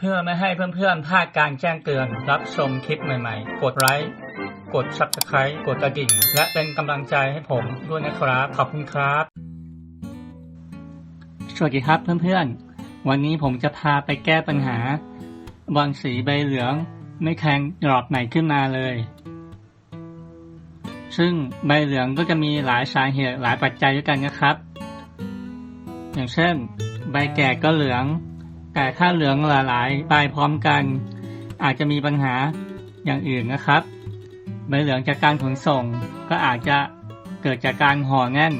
เพื่อไม่ให้เพื่อนๆพลาดการแจ้งเตือน รับชมคลิปใหม่ๆ กดไลค์กด subscribe กดกระดิ่ง และเป็นกำลังใจให้ผมด้วยนะครับ ขอบคุณครับ สวัสดีครับเพื่อนๆ วันนี้ผมจะพาไปแก้ปัญหาบอลสีใบเหลือง ไม่แข็งดรอปไหนขึ้นมาเลย ซึ่งใบเหลืองก็จะมีหลายสาเหตุหลายปัจจัยด้วยกันนะครับ อย่างเช่น ใบแก่ก็เหลือง แต่ถ้าเหลืองหลายๆใบพร้อมกัน อาจจะมีปัญหาอย่างอื่นนะครับ ใบเหลืองจากการขนส่งก็อาจจะเกิดจากการห่อแน่น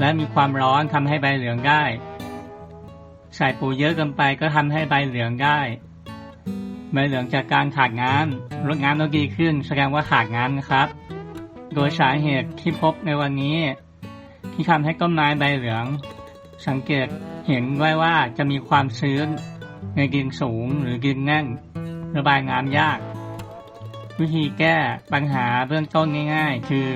และมีความร้อนทำให้ใบเหลืองได้ ใส่ปุ๋ยเยอะเกินไปก็ทำให้ใบเหลืองได้ ใบเหลืองจากการขาดน้ำลดน้ำแล้วดีขึ้น แสดงว่าขาดน้ำนะครับ โดยสาเหตุที่พบในวันนี้ ที่ทำให้ต้นไม้ใบเหลือง สังเกต เห็นไว้ว่าจะมีความชื้นในดินสูงหรือดินแน่น ระบายน้ำยาก วิธีแก้ปัญหาเบื้องต้นง่าย ๆ คือ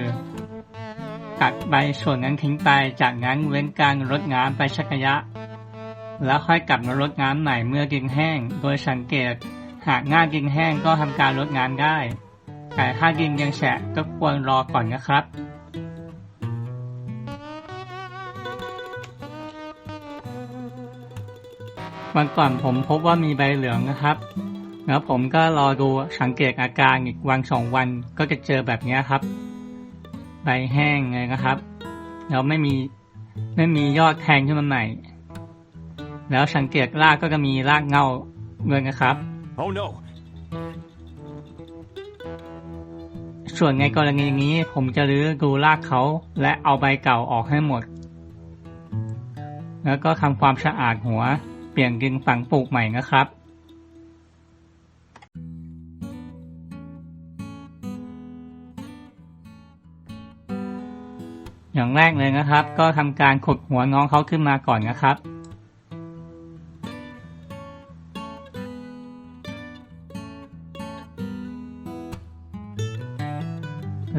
ตัดใบส่วนนั้นทิ้งไปจากนั้นเว้นการรดน้ำไปสักระยะ แล้วค่อยกลับมารดน้ำใหม่เมื่อดินแห้ง โดยสังเกตหากหน้าดินแห้งก็ทำการรดน้ำได้ แต่ถ้าดินยังแฉะก็ควรรอก่อนนะครับ วันก่อนผมพบว่ามีใบเหลืองนะครับ แล้วผมก็รอดูสังเกตอาการอีกวันสองวันก็จะเจอแบบนี้ครับ ใบแห้งเลยนะครับ แล้วไม่มีไม่มียอดแทงขึ้นมาใหม่ แล้วสังเกตรากก็จะมีรากเงาเลยนะครับ Oh no! ส่วนในกรณีนี้ผมจะรื้อดูรากเขาและเอาใบเก่าออกให้หมด แล้วก็ทำความสะอาดหัว เปลี่ยนดินฝังปลูกใหม่นะครับอย่างแรกเลยนะครับ ก็ทำการขุดหัวน้องเขาขึ้นมาก่อนนะครับ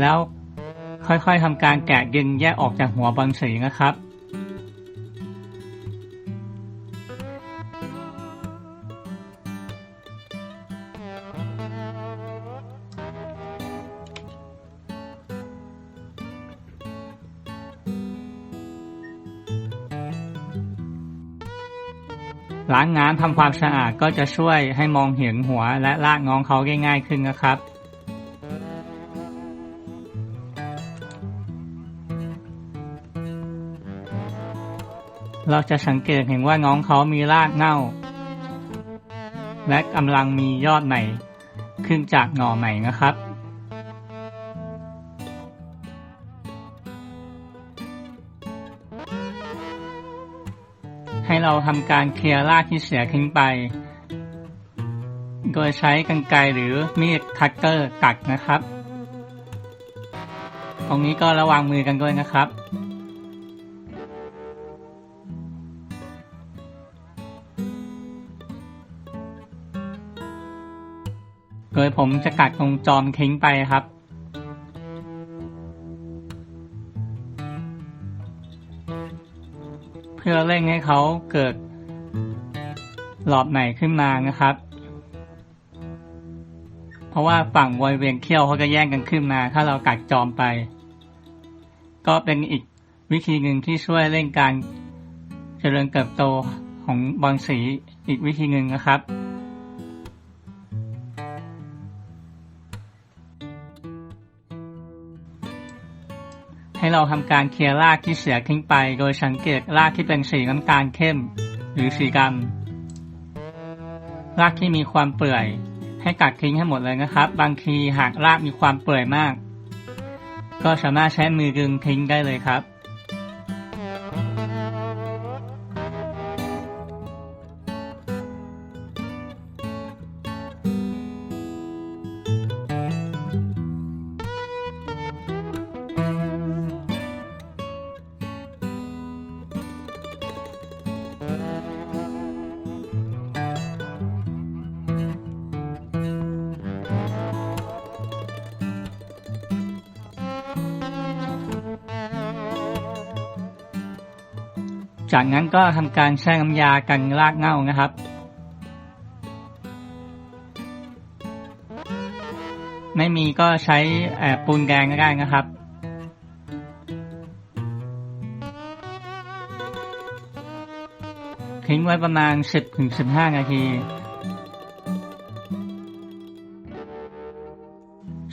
แล้วค่อยๆทำการแกะดินแยกออกจากหัวบอลสีนะครับ ล้างน้ำทำความสะอาดก็จะช่วยให้มองเห็นหัวและลากน้องเขาง่ายขึ้นนะครับ เราจะสังเกตเห็นว่าน้องเขามีรากเน่า และกำลังมียอดใหม่ ขึ้นจากหน่อใหม่นะครับ เราทำการเคลียร์รากที่เสียทิ้งไป โดยใช้กรรไกรหรือมีดคัตเตอร์ตัดนะครับ ตรงนี้ก็ระวังมือกันด้วยนะครับโดยผมจะกัดตรงจอมทิ้งไปครับ พื่อเร่งให้เขาเกิดหลอดไหนขึ้นมานะครับ เพราะว่าฝั่งวอยเวียงเขี้ยวเขาจะแย่งกันขึ้นมา ถ้าเรากัดจอมไป ก็เป็นอีกวิธีหนึ่งที่ช่วยเร่งการเจริญเติบโตของบอลสีอีกวิธีหนึ่งนะครับ ให้เราทำการเคลียร์รากที่เสียทิ้งไป โดยสังเกตรากที่เป็นสีน้ำตาลเข้ม หรือสีดำรากที่มีความเปื่อย ให้กัดทิ้งให้หมดเลยนะครับ บางทีหากรากมีความเปื่อยมาก ก็สามารถใช้มือดึงทิ้งได้เลยครับ จากนั้นก็ทำการแช่น้ำยากันรากเง่านะครับ ไม่มีก็ใช้ปูนแกงก็ได้นะครับทิ้งไว้ประมาณ 10-15 นาที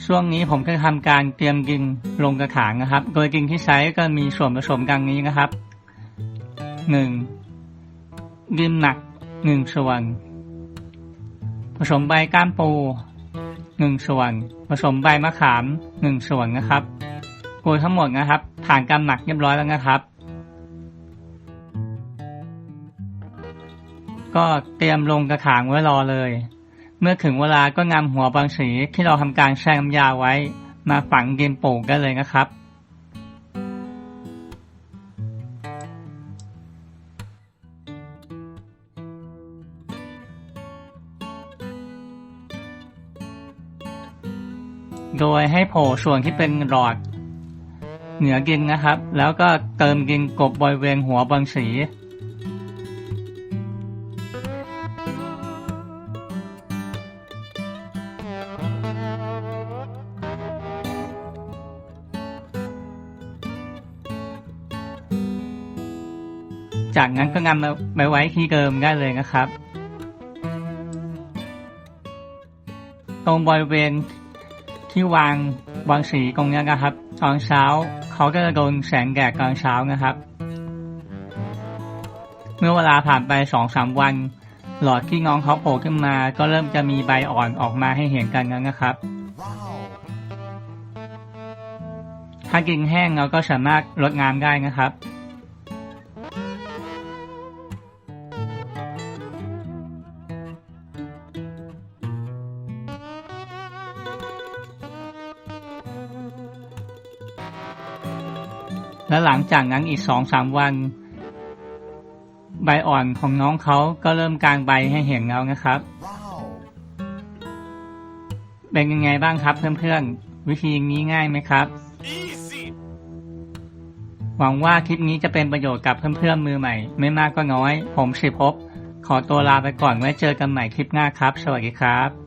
ช่วงนี้ผมก็ทำการเตรียมกินลงกระถางนะครับ โดยกินที่ใช้ก็มีส่วนผสมดังนี้นะครับ 1. ดินหนัก1ส่วน ผสมใบก้ามปู1ส่วน ผสมใบมะขาม1ส่วนนะครับโดยทั้งหมดนะครับ ผ่านการหมักเรียบร้อยแล้วนะครับ ก็เตรียมลงกระถางไว้รอเลย เมื่อถึงเวลาก็นำหัวบางสีที่เราทำการแช่น้ำยาไว้ มาฝังดินปลูกได้เลยนะครับ โดยให้โผล่ส่วนที่เป็นหลอด เหนือดินนะครับ แล้วก็เติมดินกบบริเวณหัวบางสีจากนั้นก็นำมาไปไว้ที่เดิมได้เลยนะครับ ตรงบริเวณ ที่วางวางสีตรงนี้นะครับ ตอนเช้าเขาก็จะโดนแสงแดดตอนเช้านะครับ เมื่อเวลาผ่านไปสองสามวัน หลอดที่น้องเขาโผล่ขึ้นมา ก็เริ่มจะมีใบอ่อนออกมาให้เห็นกันแล้วนะครับ ถ้ากิ่งแห้งเราก็สามารถลดน้ำได้นะครับ และหลังจากนั้นอีกสองสามวัน ใบอ่อนของน้องเขาก็เริ่มกลางใบให้เห็นแล้วนะครับ เป็นยังไงบ้างครับเพื่อนๆ วิธีนี้ง่ายไหมครับ หวังว่าคลิปนี้จะเป็นประโยชน์กับเพื่อนๆมือใหม่ ไม่มากก็น้อย ผมสิภพขอตัวลาไปก่อนไว้เจอกันใหม่คลิปหน้าครับ สวัสดีครับ